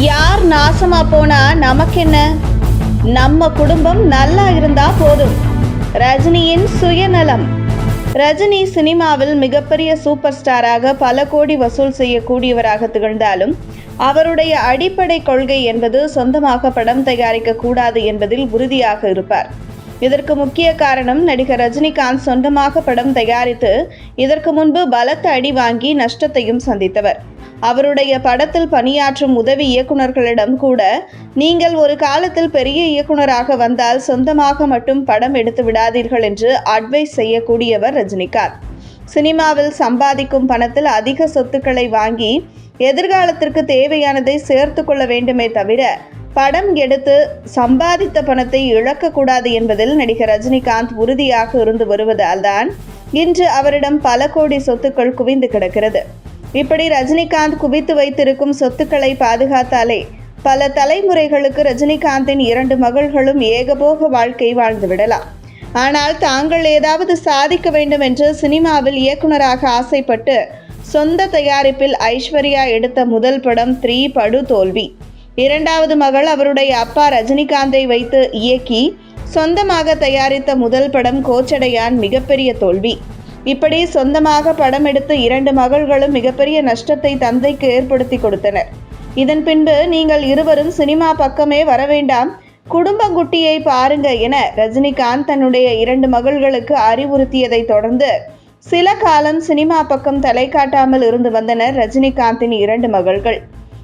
யார் நாசமா போனா நமக்கென்ன? நம்ம குடும்பம் நல்லா இருந்தா போதும். ரஜினியின் சுயநலம். ரஜினி சினிமாவில் மிகப்பெரிய சூப்பர் ஸ்டாராக பல கோடி வசூல் செய்யக்கூடியவராக திகழ்ந்தாலும் அவருடைய அடிப்படை கொள்கை என்பது சொந்தமாக படம் தயாரிக்க கூடாது என்பதில் உறுதியாக இருப்பார். இதற்கு முக்கிய காரணம் நடிகர் ரஜினிகாந்த் சொந்தமாக படம் தயாரித்து இதற்கு முன்பு பலத்த அடி வாங்கி நஷ்டத்தையும் சந்தித்தவர். அவருடைய படத்தில் பணியாற்றும் உதவி இயக்குநர்களிடம் கூட நீங்கள் ஒரு காலத்தில் பெரிய இயக்குனராக வந்தால் சொந்தமாக மட்டும் படம் எடுத்து விடாதீர்கள் என்று அட்வைஸ் செய்யக்கூடியவர் ரஜினிகாந்த். சினிமாவில் சம்பாதிக்கும் பணத்தில் அதிக சொத்துக்களை வாங்கி எதிர்காலத்திற்கு தேவையானதை சேர்த்து கொள்ள வேண்டுமே தவிர படம் எடுத்து சம்பாதித்த பணத்தை இழக்கக்கூடாது என்பதில் நடிகர் ரஜினிகாந்த் உறுதியாக இருந்து வருவதால்தான் இன்று அவரிடம் பல கோடி சொத்துக்கள் குவிந்து கிடக்கிறது. இப்படி ரஜினிகாந்த் குவித்து வைத்திருக்கும் சொத்துக்களை பாதுகாத்தாலே பல தலைமுறைகளுக்கு ரஜினிகாந்தின் இரண்டு மகள்களும் ஏகபோக வாழ்க்கை வாழ்ந்து விடலாம் ஆனால் தாங்கள் ஏதாவது சாதிக்க வேண்டும் என்று சினிமாவில் இயக்குனராக ஆசைப்பட்டு சொந்த தயாரிப்பில் ஐஸ்வர்யா எடுத்த முதல் படம் த்ரீ படு தோல்வி. இரண்டாவது மகள் அவருடைய அப்பா ரஜினிகாந்தை வைத்து இயக்கி சொந்தமாக தயாரித்த முதல் படம் கோச்சடையான் மிகப்பெரிய தோல்வி. இப்படி சொந்தமாக படம் எடுத்த இரண்டு மகள்களும் மிகப்பெரிய நஷ்டத்தை தந்தைக்கு ஏற்படுத்தி கொடுத்தனர். இதன் பின்பு நீங்கள் இருவரும் சினிமா பக்கமே வர வேண்டாம் குடும்பங்குட்டியை பாருங்க என ரஜினிகாந்த் தன்னுடைய இரண்டு மகள்களுக்கு அறிவுறுத்தியதை தொடர்ந்து சில காலம் சினிமா பக்கம் தலை காட்டாமல் இருந்து வந்தனர் ரஜினிகாந்தின் இரண்டு மகள்கள்.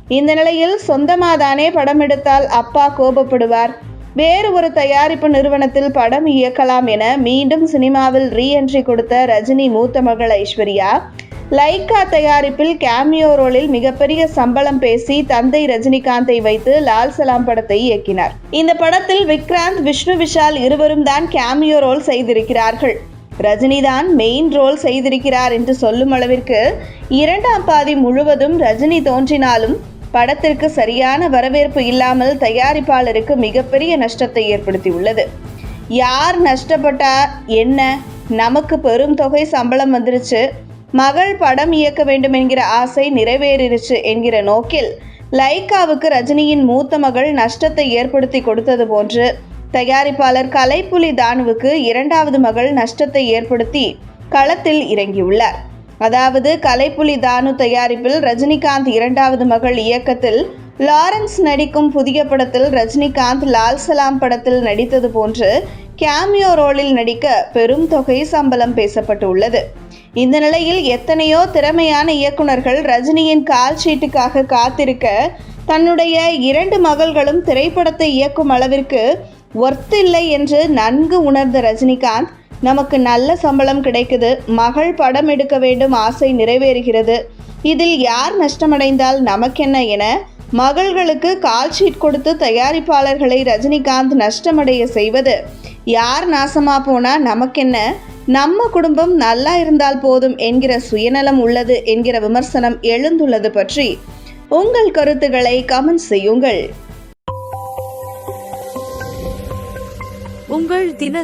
இந்த நிலையில் சொந்தமாதானே படம் எடுத்தால் அப்பா கோபப்படுவார் வேறு ஒரு தயாரிப்பு நிறுவனத்தில் படம் இயக்கலாம் என மீண்டும் சினிமாவில் ரீஎன்ட்ரி கொடுத்த ரஜினி மூத்த மகள் ஐஸ்வர்யா லைக்கா தயாரிப்பில் கேமியோ ரோலில் மிகப்பெரிய சம்பளம் பேசி தந்தை ரஜினிகாந்தை வைத்து லால் சலாம் படத்தை இயக்கினார். இந்த படத்தில் விக்ராந்த் விஷ்ணு விஷால் இருவரும் தான் கேமியோ ரோல் செய்திருக்கிறார்கள். ரஜினி தான் மெயின் ரோல் செய்திருக்கிறார் என்று சொல்லும் அளவிற்கு இரண்டாம் பாதி முழுவதும் ரஜினி தோன்றினாலும் படத்திற்கு சரியான வரவேற்பு இல்லாமல் தயாரிப்பாளருக்கு மிகப்பெரிய நஷ்டத்தை ஏற்படுத்தியுள்ளது. யார் நஷ்டப்பட்டா என்ன? நமக்கு பெரும் தொகை சம்பளம் வந்துருச்சு. மகள் படம் இயக்க வேண்டும் என்கிற ஆசை நிறைவேறிடுச்சு என்கிற நோக்கில் லைக்காவுக்கு ரஜினியின் மூத்த மகள் நஷ்டத்தை ஏற்படுத்தி கொடுத்தது போன்று தயாரிப்பாளர் கலைப்புலி தானுவுக்கு இரண்டாவது மகள் நஷ்டத்தை ஏற்படுத்தி களத்தில் இறங்கியுள்ளார். அதாவது கலைப்புலி தானு தயாரிப்பில் ரஜினிகாந்த் இரண்டாவது மகள் இயக்கத்தில் லாரன்ஸ் நடிக்கும் புதிய படத்தில் ரஜினிகாந்த் லால் சலாம் படத்தில் நடித்தது போன்று கேமியோ ரோலில் நடிக்க பெரும் தொகை சம்பளம் பேசப்பட்டு உள்ளது இந்த நிலையில் எத்தனையோ திறமையான இயக்குனர்கள் ரஜினியின் கால் ஷீட்டுக்காக காத்திருக்க தன்னுடைய இரண்டு மகள்களும் திரைப்படத்தை இயக்கும் அளவிற்கு ஒர்த்தில்லை என்று நன்கு உணர்ந்த ரஜினிகாந்த் நமக்கு நல்ல சம்பளம் கிடைக்குது மகள் படம் எடுக்க வேண்டும் ஆசை நிறைவேறுகிறது. இதில் யார் நஷ்டமடைந்தால் நமக்கென்ன என மகள்களுக்கு கால் ஷீட் கொடுத்து தயாரிப்பாளர்களை ரஜினிகாந்த் நஷ்டமடைய செய்வது. யார் நாசமா போனா நமக்கென்ன? நம்ம குடும்பம் நல்லா இருந்தால் போதும் என்கிற சுயநலம் உள்ளது என்கிற விமர்சனம் எழுந்துள்ளது பற்றி உங்கள் கருத்துக்களை கமெண்ட் செய்யுங்கள். உங்கள் தின